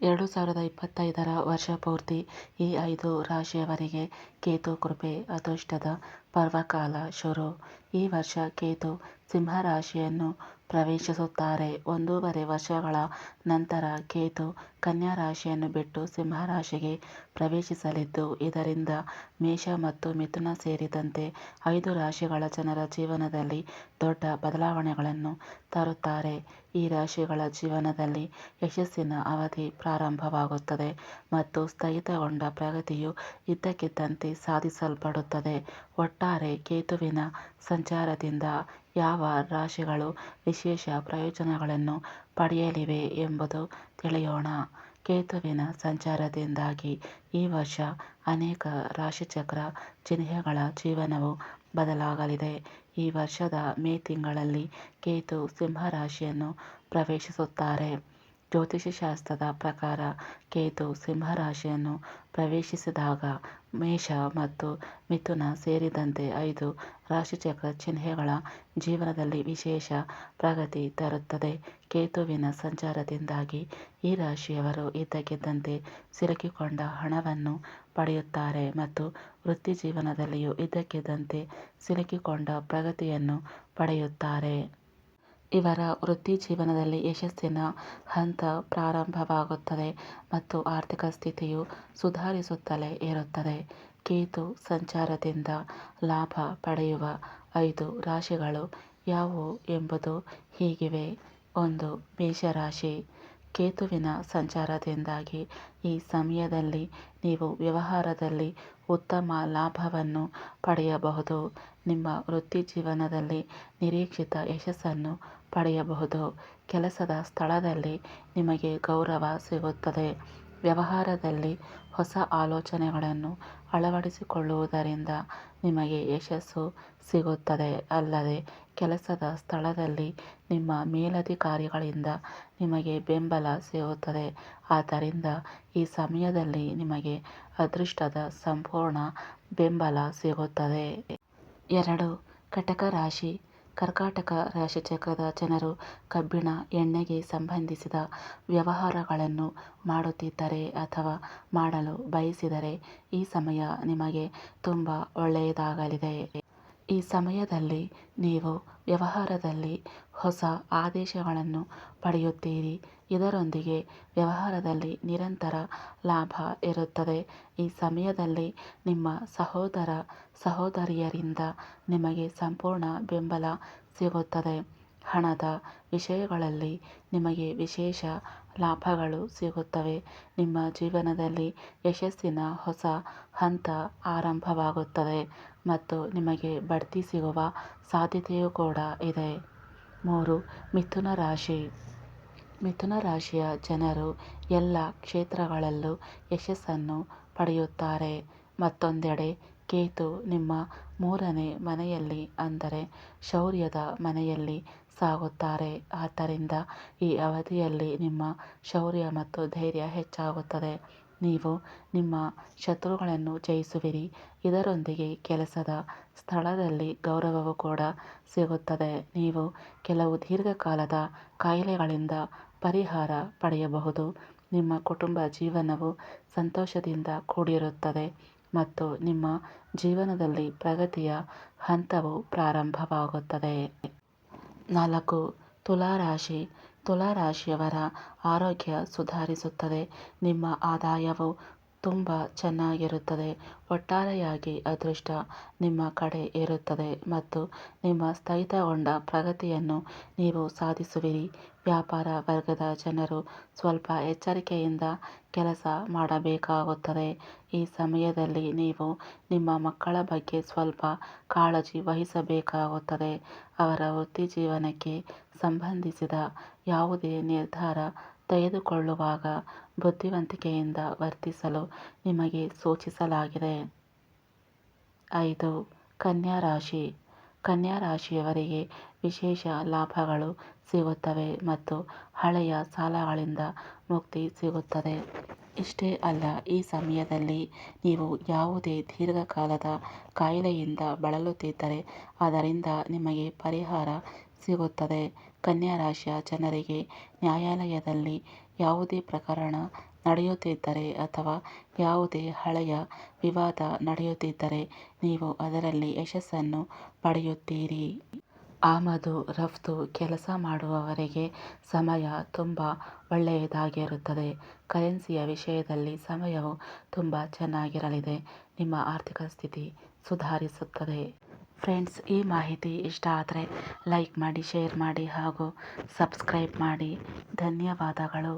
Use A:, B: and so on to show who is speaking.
A: ಎರಡು ಸಾವಿರದ ಇಪ್ಪತ್ತೈದರ ವರ್ಷ ಪೂರ್ತಿ ಈ ಐದು ರಾಶಿಯವರಿಗೆ ಕೇತು ಕೃಪೆ ಅದೃಷ್ಟದ ಪರ್ವಕಾಲ ಶುರು. ಈ ವರ್ಷ ಕೇತು ಸಿಂಹ ರಾಶಿಯನ್ನು ಪ್ರವೇಶಿಸುತ್ತಾರೆ. ಒಂದೂವರೆ ವರ್ಷಗಳ ನಂತರ ಕೇತು ಕನ್ಯಾ ರಾಶಿಯನ್ನು ಬಿಟ್ಟು ಸಿಂಹ ರಾಶಿಗೆ ಪ್ರವೇಶಿಸಲಿದ್ದು, ಇದರಿಂದ ಮೇಷ ಮತ್ತು ಮಿಥುನ ಸೇರಿದಂತೆ ಐದು ರಾಶಿಗಳ ಜನರ ಜೀವನದಲ್ಲಿ ದೊಡ್ಡ ಬದಲಾವಣೆಗಳನ್ನು ತರುತ್ತಾರೆ. ಈ ರಾಶಿಗಳ ಜೀವನದಲ್ಲಿ ಯಶಸ್ಸಿನ ಅವಧಿ ಪ್ರಾರಂಭವಾಗುತ್ತದೆ ಮತ್ತು ಸ್ಥಗಿತಗೊಂಡ ಪ್ರಗತಿಯು ಇದ್ದಕ್ಕಿದ್ದಂತೆ ಸಾಧಿಸಲ್ಪಡುತ್ತದೆ. ಒಟ್ಟಾರೆ ಕೇತುವಿನ ಸಂಚಾರದಿಂದ ಯಾವ ರಾಶಿಗಳು ವಿಶೇಷ ಪ್ರಯೋಜನಗಳನ್ನು ಪಡೆಯಲಿವೆ ಎಂಬುದು ತಿಳಿಯೋಣ. ಕೇತುವಿನ ಸಂಚಾರದಿಂದಾಗಿ ಈ ವರ್ಷ ಅನೇಕ ರಾಶಿಚಕ್ರ ಚಿಹ್ನೆಗಳ ಜೀವನವು ಬದಲಾಗಲಿದೆ. ಈ ವರ್ಷದ ಮೇ ತಿಂಗಳಲ್ಲಿ ಕೇತು ಸಿಂಹ ರಾಶಿಯನ್ನು ಪ್ರವೇಶಿಸುತ್ತಾರೆ. ಜ್ಯೋತಿಷ್ಯಶಾಸ್ತ್ರದ ಪ್ರಕಾರ ಕೇತು ಸಿಂಹ ರಾಶಿಯನ್ನು ಪ್ರವೇಶಿಸಿದಾಗ ಮೇಷ ಮತ್ತು ಮಿಥುನ ಸೇರಿದಂತೆ ಐದು ರಾಶಿಚಕ್ರ ಚಿಹ್ನೆಗಳ ಜೀವನದಲ್ಲಿ ವಿಶೇಷ ಪ್ರಗತಿ ತರುತ್ತದೆ. ಕೇತುವಿನ ಸಂಚಾರದಿಂದಾಗಿ ಈ ರಾಶಿಯವರು ಇದ್ದಕ್ಕಿದ್ದಂತೆ ಸಿಲುಕಿಕೊಂಡ ಹಣವನ್ನು ಪಡೆಯುತ್ತಾರೆ ಮತ್ತು ವೃತ್ತಿ ಜೀವನದಲ್ಲಿಯೂ ಇದ್ದಕ್ಕಿದ್ದಂತೆ ಸಿಲುಕಿಕೊಂಡ ಪ್ರಗತಿಯನ್ನು ಪಡೆಯುತ್ತಾರೆ. ಇವರ ವೃತ್ತಿಜೀವನದಲ್ಲಿ ಯಶಸ್ಸಿನ ಹಂತ ಪ್ರಾರಂಭವಾಗುತ್ತದೆ ಮತ್ತು ಆರ್ಥಿಕ ಸ್ಥಿತಿಯು ಸುಧಾರಿಸುತ್ತಲೇ ಇರುತ್ತದೆ. ಕೇತು ಸಂಚಾರದಿಂದ ಲಾಭ ಪಡೆಯುವ ಐದು ರಾಶಿಗಳು ಯಾವುವು ಎಂಬುದು ಹೀಗಿವೆ. ಒಂದು. ಮೇಷರಾಶಿ. ಕೇತುವಿನ ಸಂಚಾರದಿಂದಾಗಿ ಈ ಸಮಯದಲ್ಲಿ ನೀವು ವ್ಯವಹಾರದಲ್ಲಿ ಉತ್ತಮ ಲಾಭವನ್ನು ಪಡೆಯಬಹುದು. ನಿಮ್ಮ ವೃತ್ತಿಜೀವನದಲ್ಲಿ ನಿರೀಕ್ಷಿತ ಯಶಸ್ಸನ್ನು ಪಡೆಯಬಹುದು. ಕೆಲಸದ ಸ್ಥಳದಲ್ಲಿ ನಿಮಗೆ ಗೌರವ ಸಿಗುತ್ತದೆ. ವ್ಯವಹಾರದಲ್ಲಿ ಹೊಸ ಆಲೋಚನೆಗಳನ್ನು ಅಳವಡಿಸಿಕೊಳ್ಳುವುದರಿಂದ ನಿಮಗೆ ಯಶಸ್ಸು ಸಿಗುತ್ತದೆ. ಅಲ್ಲದೆ ಕೆಲಸದ ಸ್ಥಳದಲ್ಲಿ ನಿಮ್ಮ ಮೇಲಧಿಕಾರಿಗಳಿಂದ ನಿಮಗೆ ಬೆಂಬಲ ಸಿಗುತ್ತದೆ. ಆದ್ದರಿಂದ ಈ ಸಮಯದಲ್ಲಿ ನಿಮಗೆ ಅದೃಷ್ಟದ ಸಂಪೂರ್ಣ ಬೆಂಬಲ ಸಿಗುತ್ತದೆ. ಎರಡು. ಕಟಕ ರಾಶಿ. ಕರ್ಕಾಟಕ ರಾಶಿಚಕ್ರದ ಜನರು ಕಬ್ಬಿಣ, ಎಣ್ಣೆಗೆ ಸಂಬಂಧಿಸಿದ ವ್ಯವಹಾರಗಳನ್ನು ಮಾಡುತ್ತಿದ್ದರೆ ಅಥವಾ ಮಾಡಲು ಬಯಸಿದರೆ ಈ ಸಮಯ ನಿಮಗೆ ತುಂಬಾ ಒಳ್ಳೆಯದಾಗಲಿದೆ. ಈ ಸಮಯದಲ್ಲಿ ನೀವು ವ್ಯವಹಾರದಲ್ಲಿ ಹೊಸ ಆದೇಶಗಳನ್ನು ಪಡೆಯುತ್ತೀರಿ. ಇದರೊಂದಿಗೆ ವ್ಯವಹಾರದಲ್ಲಿ ನಿರಂತರ ಲಾಭ ಇರುತ್ತದೆ. ಈ ಸಮಯದಲ್ಲಿ ನಿಮ್ಮ ಸಹೋದರ ಸಹೋದರಿಯರಿಂದ ನಿಮಗೆ ಸಂಪೂರ್ಣ ಬೆಂಬಲ ಸಿಗುತ್ತದೆ. ಹಣದ ವಿಷಯಗಳಲ್ಲಿ ನಿಮಗೆ ವಿಶೇಷ ಲಾಭಗಳು ಸಿಗುತ್ತವೆ. ನಿಮ್ಮ ಜೀವನದಲ್ಲಿ ಯಶಸ್ಸಿನ ಹೊಸ ಹಂತ ಆರಂಭವಾಗುತ್ತದೆ ಮತ್ತು ನಿಮಗೆ ಬಡ್ತಿ ಸಿಗುವ ಸಾಧ್ಯತೆಯೂ ಕೂಡ ಇದೆ. ಮೂರು. ಮಿಥುನ ರಾಶಿ. ಮಿಥುನ ರಾಶಿಯ ಜನರು ಎಲ್ಲ ಕ್ಷೇತ್ರಗಳಲ್ಲೂ ಯಶಸ್ಸನ್ನು ಪಡೆಯುತ್ತಾರೆ. ಮತ್ತೊಂದೆಡೆ, ಕೇತು ನಿಮ್ಮ ಮೂರನೇ ಮನೆಯಲ್ಲಿ ಅಂದರೆ ಶೌರ್ಯದ ಮನೆಯಲ್ಲಿ ಸಾಗುತ್ತಾರೆ. ಆದ್ದರಿಂದ ಈ ಅವಧಿಯಲ್ಲಿ ನಿಮ್ಮ ಶೌರ್ಯ ಮತ್ತು ಧೈರ್ಯ ಹೆಚ್ಚಾಗುತ್ತದೆ. ನೀವು ನಿಮ್ಮ ಶತ್ರುಗಳನ್ನು ಜಯಿಸುವಿರಿ. ಇದರೊಂದಿಗೆ ಕೆಲಸದ ಸ್ಥಳದಲ್ಲಿ ಗೌರವವೂ ಕೂಡ ಸಿಗುತ್ತದೆ. ನೀವು ಕೆಲವು ದೀರ್ಘಕಾಲದ ಕಾಯಿಲೆಗಳಿಂದ ಪರಿಹಾರ ಪಡೆಯಬಹುದು. ನಿಮ್ಮ ಕುಟುಂಬ ಜೀವನವು ಸಂತೋಷದಿಂದ ಕೂಡಿರುತ್ತದೆ ಮತ್ತು ನಿಮ್ಮ ಜೀವನದಲ್ಲಿ ಪ್ರಗತಿಯ ಹಂತವು ಪ್ರಾರಂಭವಾಗುತ್ತದೆ. ನಾಲ್ಕು. ತುಲಾ ರಾಶಿ. ತುಲಾ ರಾಶಿಯವರ ಆರೋಗ್ಯ ಸುಧಾರಿಸುತ್ತದೆ. ನಿಮ್ಮ ಆದಾಯವು ತುಂಬ ಚೆನ್ನಾಗಿರುತ್ತದೆ. ಒಟ್ಟಾರೆಯಾಗಿ ಅದೃಷ್ಟ ನಿಮ್ಮ ಕಡೆ ಇರುತ್ತದೆ ಮತ್ತು ನಿಮ್ಮ ಸ್ಥಗಿತಗೊಂಡ ಪ್ರಗತಿಯನ್ನು ನೀವು ಸಾಧಿಸುವಿರಿ. ವ್ಯಾಪಾರ ವರ್ಗದ ಜನರು ಸ್ವಲ್ಪ ಎಚ್ಚರಿಕೆಯಿಂದ ಕೆಲಸ ಮಾಡಬೇಕಾಗುತ್ತದೆ. ಈ ಸಮಯದಲ್ಲಿ ನೀವು ನಿಮ್ಮ ಮಕ್ಕಳ ಬಗ್ಗೆ ಸ್ವಲ್ಪ ಕಾಳಜಿ ವಹಿಸಬೇಕಾಗುತ್ತದೆ. ಅವರ ವೃತ್ತಿಜೀವನಕ್ಕೆ ಸಂಬಂಧಿಸಿದ ಯಾವುದೇ ನಿರ್ಧಾರ ತೆಗೆದುಕೊಳ್ಳುವಾಗ ಬುದ್ಧಿವಂತಿಕೆಯಿಂದ ವರ್ತಿಸಲು ನಿಮಗೆ ಸೂಚಿಸಲಾಗಿದೆ. ಐದು. ಕನ್ಯಾ ರಾಶಿ. ಕನ್ಯಾ ರಾಶಿಯವರಿಗೆ ವಿಶೇಷ ಲಾಭಗಳು ಸಿಗುತ್ತವೆ ಮತ್ತು ಹಳೆಯ ಸಾಲಗಳಿಂದ ಮುಕ್ತಿ ಸಿಗುತ್ತದೆ. ಇಷ್ಟೇ ಅಲ್ಲ, ಈ ಸಮಯದಲ್ಲಿ ನೀವು ಯಾವುದೇ ದೀರ್ಘಕಾಲದ ಕಾಯಿಲೆಯಿಂದ ಬಳಲುತ್ತಿದ್ದರೆ ಅದರಿಂದ ನಿಮಗೆ ಪರಿಹಾರ ಸಿಗುತ್ತದೆ. ಕನ್ಯಾ ರಾಶಿಯ ಜನರಿಗೆ ನ್ಯಾಯಾಲಯದಲ್ಲಿ ಯಾವುದೇ ಪ್ರಕರಣ ನಡೆಯುತ್ತಿದ್ದರೆ ಅಥವಾ ಯಾವುದೇ ಹಳೆಯ ವಿವಾದ ನಡೆಯುತ್ತಿದ್ದರೆ ನೀವು ಅದರಲ್ಲಿ ಯಶಸ್ಸನ್ನು ಪಡೆಯುತ್ತೀರಿ. ಆಮದು ರಫ್ತು ಕೆಲಸ ಮಾಡುವವರಿಗೆ ಸಮಯ ತುಂಬ ಒಳ್ಳೆಯದಾಗಿರುತ್ತದೆ. ಕರೆನ್ಸಿಯ ವಿಷಯದಲ್ಲಿ ಸಮಯವು ತುಂಬ ಚೆನ್ನಾಗಿರಲಿದೆ. ನಿಮ್ಮ ಆರ್ಥಿಕ ಸ್ಥಿತಿ ಸುಧಾರಿಸುತ್ತದೆ. ಫ್ರೆಂಡ್ಸ್, ಈ ಮಾಹಿತಿ ಇಷ್ಟ ಆದರೆ ಲೈಕ್ ಮಾಡಿ, ಶೇರ್ ಮಾಡಿ ಹಾಗೂ ಸಬ್ಸ್ಕ್ರೈಬ್ ಮಾಡಿ ಧನ್ಯವಾದಗಳು.